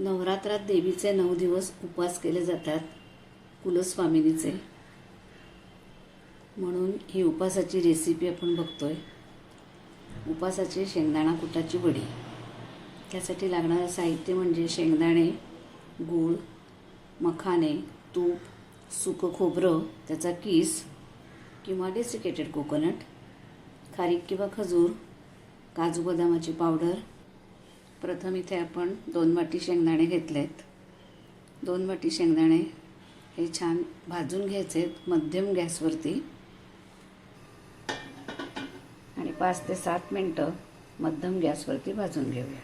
नवरात्रात देवीचे नऊ दिवस उपवास केले जातात कुलस्वामिनीचे. म्हणून ही उपासाची रेसिपी आपण बघतोय. उपासाची शेंगदाणा कुटाची वडी. त्यासाठी लागणारं साहित्य म्हणजे शेंगदाणे गूळ मखाने तूप सुकं खोबरं त्याचा किस किंवा डेसिकेटेड कोकोनट खारीक किंवा खजूर काजू बदामाची पावडर प्रथम इथे आपण दोन वाटी शेंगदाणे घेतलेत. दोन वाटी शेंगदाणे हे छान भाजून घ्यायचे मध्यम गॅसवरती. आणि पाच ते सात मिनटं मध्यम गॅसवरती भाजून घेऊया.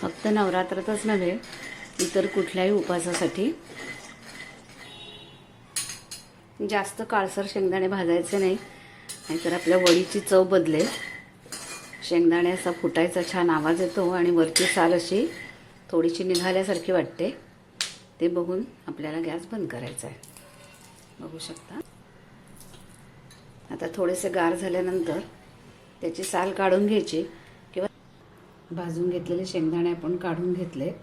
फक्त नवरात्रातच नव्हे इतर कुठल्याही उपासासाठी जास्त काळसर शेंगदाणे भाजायचे नाही. नाहीतर आपल्या वडीची चव बदलेल. शेंगदाणे असा फुटायचा छान आवाज येतो आणि वरची साल अशी थोडीशी निघाल्यासारखी वाटते. ते बघून आपल्याला गॅस बंद करायचा आहे. बघू शकता. आता थोडेसे गार झाल्यानंतर त्याची साल काढून घ्यायची. किंवा भाजून घेतलेले शेंगदाणे आपण काढून घेतलेत.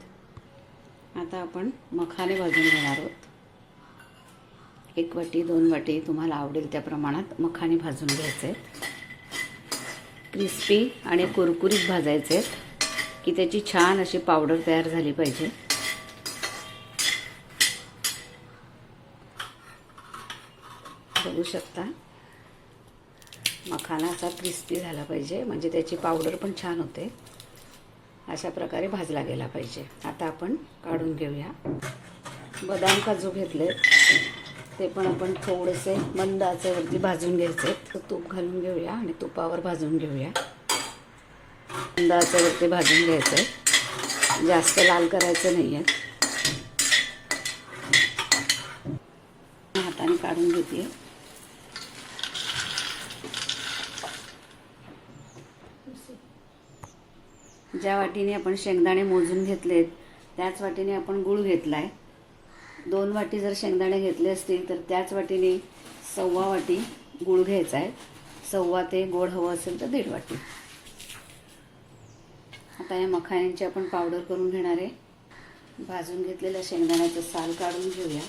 आता आपण मखाने भाजून घेणार आहोत. एक वाटी दोन वाटी तुम्हाला आवडेल त्या प्रमाणात मखाने भाजून घ्यायचे. आहेत क्रिस्पी आणि कुरकुरीत भाजायचे आहेत. की त्याची छान अशी पावडर तयार झाली पाहिजे. बघू शकता. मखाना असा क्रिस्पी झाला पाहिजे. म्हणजे त्याची पावडर पण छान होते. अशा प्रकारे भाजला गेला पाहिजे. आता आपण काढून घेऊया. बदाम काजू घेतले ते पण आपण थोडेसे मंद आचेवरती भाजून घ्यायचे तर तूप घालून घेऊया आणि तुपावर भाजून घेऊया. मंद आचेवरती भाजून घ्यायचं आहे जास्त लाल करायचं नाही आहे हाताने काढून घेते. ज्या वाटीने आपण शेंगदाणे मोजून घेतलेत त्याच वाटीने आपण गूळ आहे दोन वाटी जर शेंगदाणे घेतले असतील तर त्याच वाटीने सव्वा वाटी गूळ घ्यायचा आहे. सव्वा ते गोड हवं असेल तर दीड वाटी. आता या मखाण्यांची आपण पावडर करून घेणार आहे. भाजून घेतलेल्या शेंगदाण्याचं साल काढून घेऊया.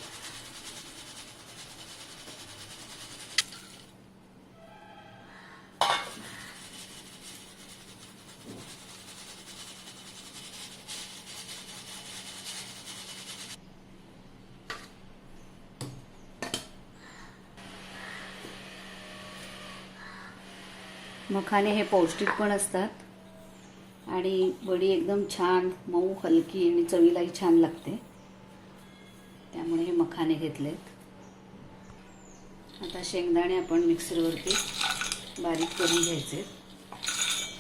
मखाने हे पौष्टिक पण असतात. आणि वडी एकदम छान मऊ हलकी आणि चवीलाही छान लागते. त्यामुळे हे मखाने घेतलेत. आता शेंगदाणे आपण मिक्सरवरती बारीक करून घ्यायचे.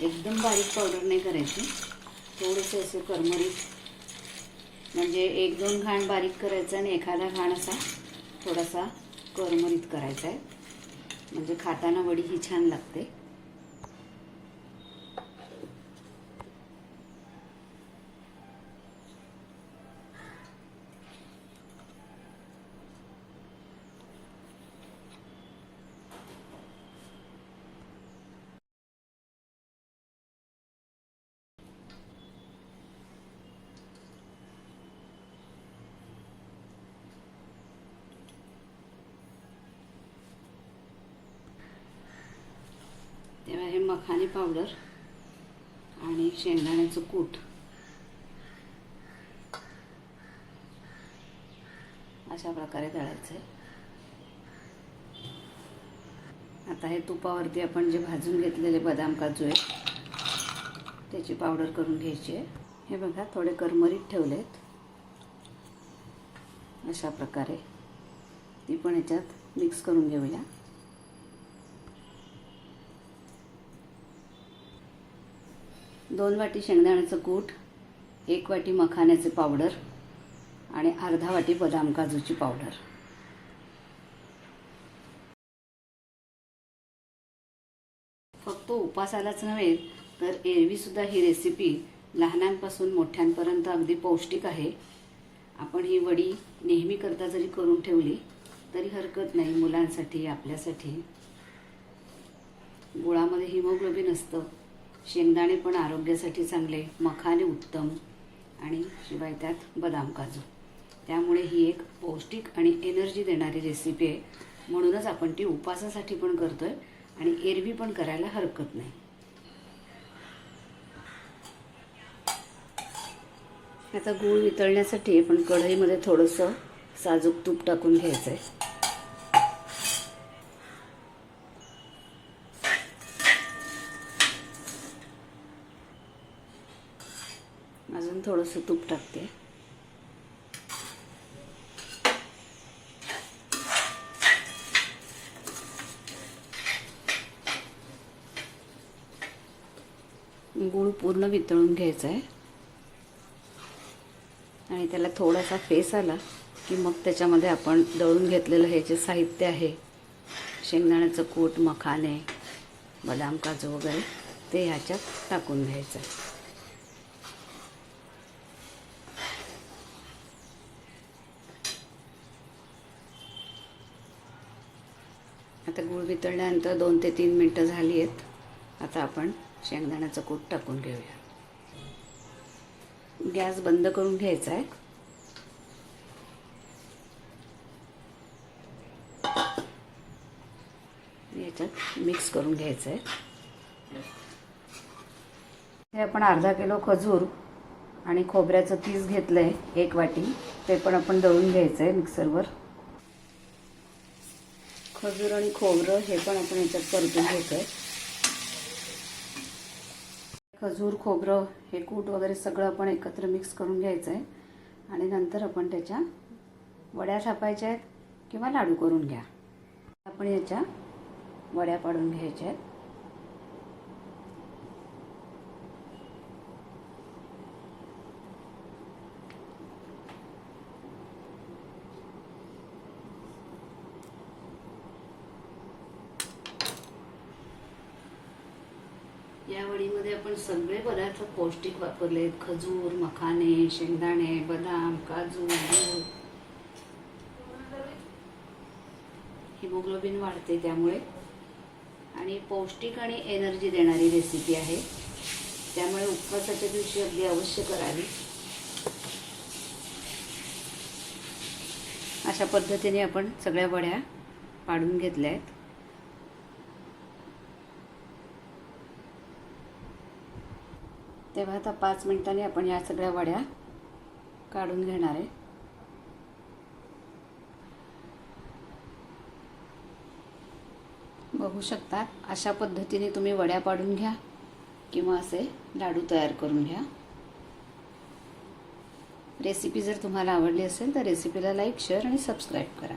एकदम बारीक पावडर नाही करायची. थोडेसे असे करमरीत म्हणजे एक दोन घाण बारीक करायचं आणि एखादा घाण असा थोडासा करमरीत करायचा आहे. म्हणजे खाताना वडी ही छान लागते. तेव्हा हे मखाने पावडर आणि शेंगदाण्याचं कूट. अशा प्रकारे दळायचं आहे. आता हे तुपावरती आपण जे भाजून घेतलेले बदाम काजू आहेत त्याची पावडर करून घ्यायची आहे. हे बघा थोडे करमरीत ठेवलेत. अशा प्रकारे ती पण याच्यात मिक्स करून घेऊया. दोन वाटी शेंगदाण्याचं कूट एक वाटी मखाण्याचे पावडर आणि अर्धा वाटी बदाम काजूची पावडर. फक्त उपासालाच नव्हे तर एरवीसुद्धा ही रेसिपी लहानांपासून मोठ्यांपर्यंत अगदी पौष्टिक आहे. आपण ही वडी नेहमी करता जरी करून ठेवली तरी हरकत नाही मुलांसाठी आपल्यासाठी. गुळामध्ये हिमोग्लोबिन असतं. शेंगदाणे पण आरोग्यासाठी चांगले मखाने उत्तम आणि शिवाय त्यात बदाम काजू. त्यामुळे ही एक पौष्टिक आणि एनर्जी देणारी रेसिपी आहे. म्हणूनच आपण ती उपासासाठी पण करतो आहे आणि एरवी पण करायला हरकत नाही. आता गूळ वितळण्यासाठी आपण कढईमध्ये थोडंसं साजूक तूप टाकून घ्यायचं आहे थोडंसं तूप टाकते. गूळ पूर्ण वितळून घ्यायचा आहे आणि त्याला थोडासा फेस आला की मग त्याच्यामध्ये आपण दळून घेतलेलं हे जे साहित्य आहे शेंगदाण्याचं कूट मखाने बदाम काजू वगैरे ते ह्याच्यात टाकून घ्यायचं आता गूळ वितळल्यानंतर दोन ते तीन मिनटं झाली आहेत. आता आपण शेंगदाण्याचं कूट टाकून घेऊया. गॅस बंद करून घ्यायचा आहे. याच्यात मिक्स करून घ्यायचं आहे. हे आपण अर्धा किलो खजूर आणि खोबऱ्याचं तीस घेतलं आहे एक वाटी. ते पण आपण दळून घ्यायचं आहे मिक्सरवर. खजूर आणि खोबरं हे पण आपण याच्यात परतून घ्यायचं आहे खजूर खोबरं हे कूट वगैरे सगळं आपण एकत्र मिक्स करून घ्यायचं आहे आणि नंतर आपण त्याच्या वड्या थापायच्या आहेत किंवा लाडू करून घ्या. आपण याच्या वड्या पाडून घ्यायच्या आहेत. या वडीमध्ये आपण सगळे पदार्थ पौष्टिक वापरले. आहेत खजूर मखाने शेंगदाणे बदाम काजू हिमोग्लोबिन वाढते त्यामुळे. आणि पौष्टिक आणि एनर्जी देणारी रेसिपी आहे. त्यामुळे उपवासाच्या दिवशी अगदी अवश्य करावी. अशा पद्धतीने आपण सगळ्या वड्या पाडून घेतल्या आहेत. तेव्हा आता पाच मिनिटांनी आपण या सगळ्या वड्या काढून घेणार आहे. बघू शकता अशा पद्धतीने तुम्ही वड्या पाडून घ्या किंवा असे लाडू तयार करून घ्या. रेसिपी जर तुम्हाला आवडली असेल तर रेसिपीला लाईक शेअर आणि सबस्क्राईब करा.